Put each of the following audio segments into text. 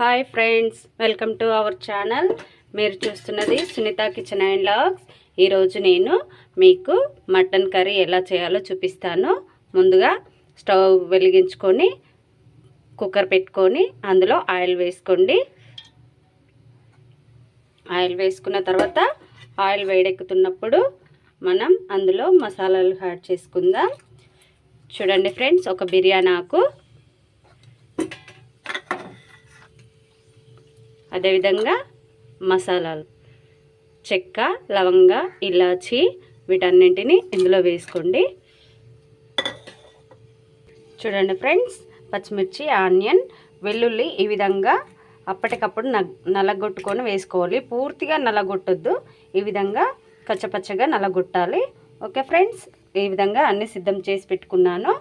Hi friends welcome to our channel. మీరు చూస్తున్నది Sunitha kitchen and logs ఈరోజు నేను మీకు మటన్ కర్రీ ఎలా చేయాలో చూపిస్తాను. ముందుగా స్టవ్ వెలిగించుకొని కుక్కర్ పెట్టుకొని అందులో ఆయిల్ వేసుకోండి. ఆయిల్ వేసుకున్న తర్వాత ఆయిల్ వేడెక్కుతున్నప్పుడు మనం అందులో మసాలాలు యాడ్ చేసుకుందాం. చూడండి ఫ్రెండ్స్ ఒక బిర్యానీ ఆకు అదేవిధంగా మసాలాలు చెక్క లవంగ ఇలాచి వీటన్నింటిని ఇందులో వేసుకోండి. చూడండి ఫ్రెండ్స్ పచ్చిమిర్చి ఆనియన్ వెల్లుల్లి ఈ విధంగా అప్పటికప్పుడు నలగొట్టుకొని వేసుకోవాలి. పూర్తిగా నలగొట్టొద్దు ఈ విధంగా కచ్చపచ్చగా నలగొట్టాలి. ఓకే ఫ్రెండ్స్ ఈ విధంగా అన్ని సిద్ధం చేసి పెట్టుకున్నాను.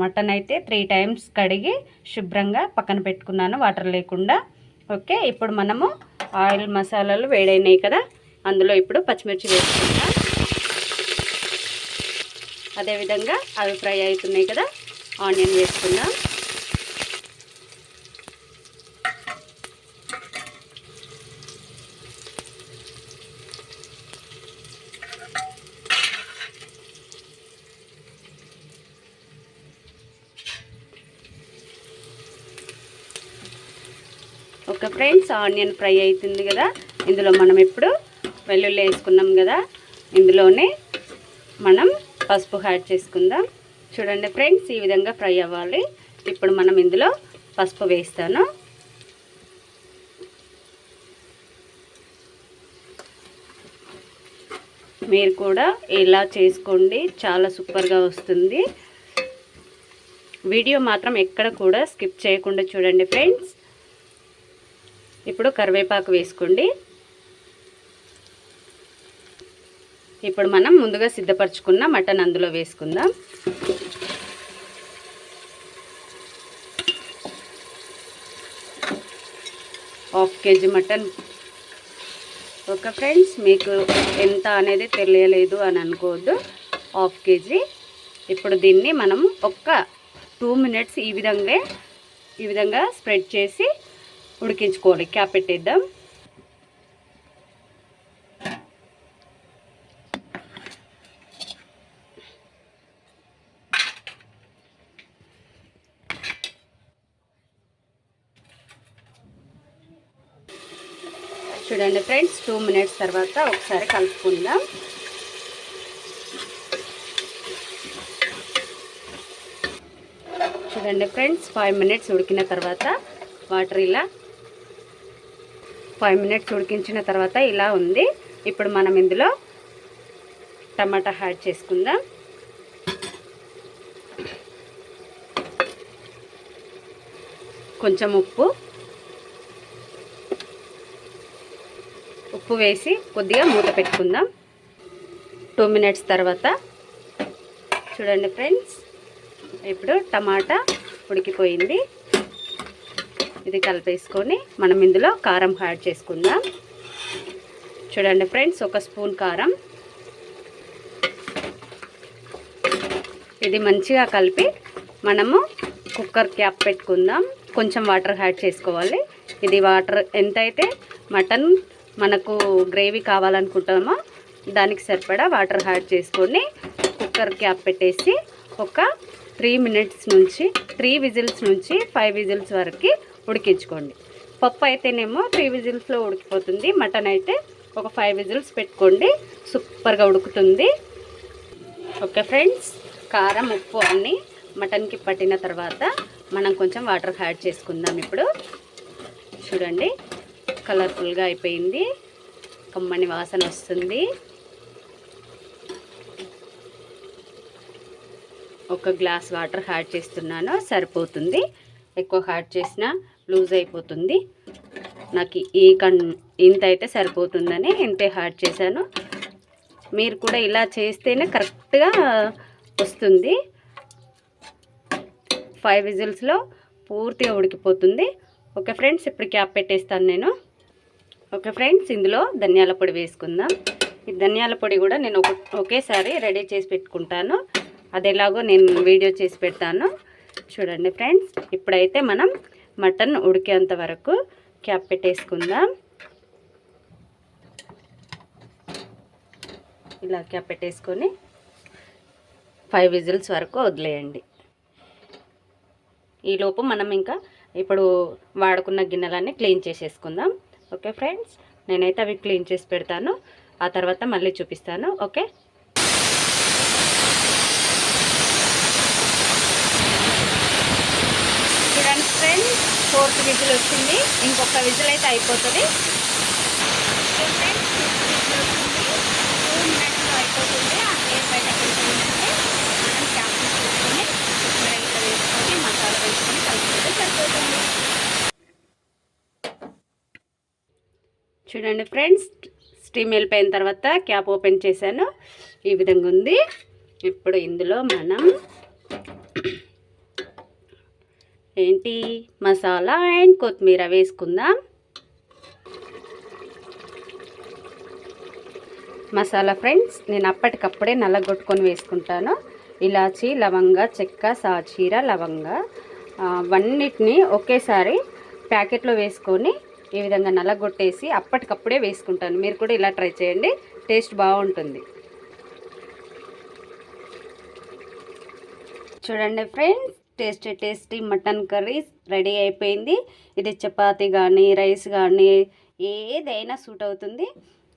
మటన్ అయితే త్రీ టైమ్స్ కడిగి శుభ్రంగా పక్కన పెట్టుకున్నాను వాటర్ లేకుండా. ఓకే ఇప్పుడు మనము ఆయిల్ మసాలాలు వేడైనాయి కదా? అందులో ఇప్పుడు పచ్చిమిర్చి వేసుకుంటాం అదేవిధంగా అవి ఫ్రై అవుతున్నాయి కదా? ఆనియన్ వేసుకుందాం. ఒక ఫ్రెండ్స్ ఆనియన్ ఫ్రై అవుతుంది కదా. ఇందులో మనం ఇప్పుడు వెల్లుల్లి వేసుకున్నాం కదా. ఇందులోనే మనం పసుపు యాడ్ చేసుకుందాం. చూడండి ఫ్రెండ్స్ ఈ విధంగా ఫ్రై అవ్వాలి. ఇప్పుడు మనం ఇందులో పసుపు వేస్తాను. మీరు కూడా ఇలా చేసుకోండి. చాలా సూపర్గా వస్తుంది. వీడియో మాత్రం ఎక్కడ కూడా స్కిప్ చేయకుండా చూడండి ఫ్రెండ్స్. ఇప్పుడు కరివేపాకు వేసుకోండి. ఇప్పుడు మనం ముందుగా సిద్ధపరచుకున్న మటన్ అందులో వేసుకుందాం. Half KG mutton. Okay friends మీకు ఎంత అనేది తెలియలేదు అని అనుకోవద్దు. Half KG. ఇప్పుడు దీన్ని మనం ఒక్క టూ మినిట్స్ ఈ విధంగా ఈ విధంగా స్ప్రెడ్ చేసి ఉడికించుకోవాలి. క్యాప్ పెట్టేద్దాం. చూడండి ఫ్రెండ్స్ టూ మినిట్స్ తర్వాత ఒకసారి కలుపుకుందాం. చూడండి ఫ్రెండ్స్ ఫైవ్ మినిట్స్ ఉడికిన తర్వాత వాటర్ ఇలా ఫైవ్ మినిట్స్ ఉడికించిన తర్వాత ఇలా ఉంది. ఇప్పుడు మనం ఇందులో టమాటా యాడ్ చేసుకుందాం. కొంచెం ఉప్పు. ఉప్పు వేసి కొద్దిగా మూత పెట్టుకుందాం. టూ మినిట్స్ తర్వాత. చూడండి ఫ్రెండ్స్ ఇప్పుడు టమాటా ఉడికిపోయింది. ఇది కలిపేసుకొని మనం ఇందులో కారం యాడ్ చేసుకుందాం. చూడండి ఫ్రెండ్స్ ఒక స్పూన్ కారం. ఇది మంచిగా కలిపి మనము కుక్కర్ క్యాప్ పెట్టుకుందాం. కొంచెం వాటర్ యాడ్ చేసుకోవాలి. ఇది వాటర్ ఎంతైతే మటన్ మనకు గ్రేవీ కావాలనుకుంటామో దానికి సరిపడా వాటర్ యాడ్ చేసుకొని కుక్కర్ క్యాప్ పెట్టేసి ఒక త్రీ మినిట్స్ నుంచి త్రీ విజిల్స్ నుంచి ఫైవ్ విజిల్స్ వరకు ఉడికించుకోండి. పప్పు అయితేనేమో త్రీ విజిల్స్లో ఉడికిపోతుంది. మటన్ అయితే ఒక ఫైవ్ విజిల్స్ పెట్టుకోండి. సూపర్గా ఉడుకుతుంది. Okay friends? కారం ఉప్పు అన్నీ మటన్కి పట్టిన తర్వాత మనం కొంచెం వాటర్ యాడ్ చేసుకుందాం ఇప్పుడు. చూడండి కలర్ఫుల్గా అయిపోయింది. కమ్మని వాసన వస్తుంది. ఒక గ్లాస్ వాటర్ యాడ్ చేస్తున్నాను. సరిపోతుంది. ఎక్కువ యాడ్ చేసినా లూజ్ అయిపోతుంది. నాకు ఈ కన్ ఇంత అయితే సరిపోతుందని ఇంతే యాడ్ చేశాను. మీరు కూడా ఇలా చేస్తేనే కరెక్ట్గా వస్తుంది. ఫైవ్ విజిల్స్లో పూర్తిగా ఉడికిపోతుంది. ఓకే ఫ్రెండ్స్ ఇప్పుడు క్యాప్ పెట్టేస్తాను నేను. ఓకే ఫ్రెండ్స్ ఇందులో ధనియాల పొడి వేసుకుందాం. ఈ ధనియాల పొడి కూడా నేను ఒక ఒకేసారి రెడీ చేసి పెట్టుకుంటాను. అది ఎలాగో నేను వీడియో చేసి పెడతాను. చూడండి ఫ్రెండ్స్ ఇప్పుడైతే మనం మటన్ ఉడికేంత వరకు క్యాప్ పెట్టేసుకుందాం. ఇలా క్యాప్ పెట్టేసుకొని ఫైవ్ విజిల్స్ వరకు వదిలేయండి. ఈలోపు మనం ఇంకా ఇప్పుడు వాడుకున్న గిన్నెలన్నీ క్లీన్ చేసేసుకుందాం. ఓకే ఫ్రెండ్స్ నేనైతే అవి క్లీన్ చేసి పెడతాను. ఆ తర్వాత మళ్ళీ చూపిస్తాను. ఓకే చూడండి ఫ్రెండ్స్ ఫోర్త్ విజిల్ వచ్చింది. ఇంకొక విజిల్ అయితే అయిపోతుంది. అయిపోతుంది ఆ బయట మనం క్యాప్ తీసుకొని వేసుకొని మసాలా వేసుకొని కలుపుకుంటే సరిపోతుంది చూడండి ఫ్రెండ్స్ స్టీమ్ వెళ్ళిపోయిన తర్వాత క్యాప్ ఓపెన్ చేశాను. ఈ విధంగా ఉంది. ఇప్పుడు ఇందులో మనం ఏంటి? మసాలా అండ్ కొత్తిమీర వేసుకుందాం. మసాలా ఫ్రెండ్స్ నేను అప్పటికప్పుడే నల్లగొట్టుకొని వేసుకుంటాను. ఇలాచి లవంగ చెక్క సాచీర లవంగ. అవన్నిటిని వన్నిటిని ఒకేసారి ప్యాకెట్లో వేసుకొని ఈ విధంగా నల్లగొట్టేసి అప్పటికప్పుడే వేసుకుంటాను. మీరు కూడా ఇలా ట్రై చేయండి. టేస్ట్ బాగుంటుంది. చూడండి friends tasty tasty mutton curry ready అయిపోయింది. ఇది చపాతీ కానీ రైస్ కానీ ఏదైనా సూట్ అవుతుంది.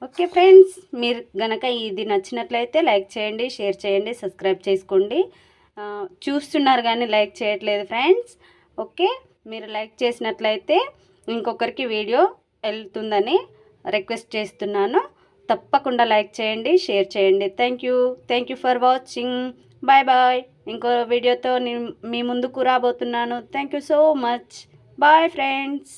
ఓకే ఫ్రెండ్స్ మీరు గనక ఇది నచ్చినట్లయితే లైక్ చేయండి షేర్ చేయండి సబ్స్క్రైబ్ చేసుకోండి. చూస్తున్నారు కానీ లైక్ చేయట్లేదు ఫ్రెండ్స్. ఓకే మీరు లైక్ చేసినట్లయితే ఇంకొకరికి వీడియో వెళ్తుందని రిక్వెస్ట్ చేస్తున్నాను. తప్పకుండా లైక్ చేయండి షేర్ చేయండి. Thank you. Thank you for watching. Bye bye. ఇంకో వీడియోతో నేను మీ ముందుకు రాబోతున్నాను. Thank you so much bye friends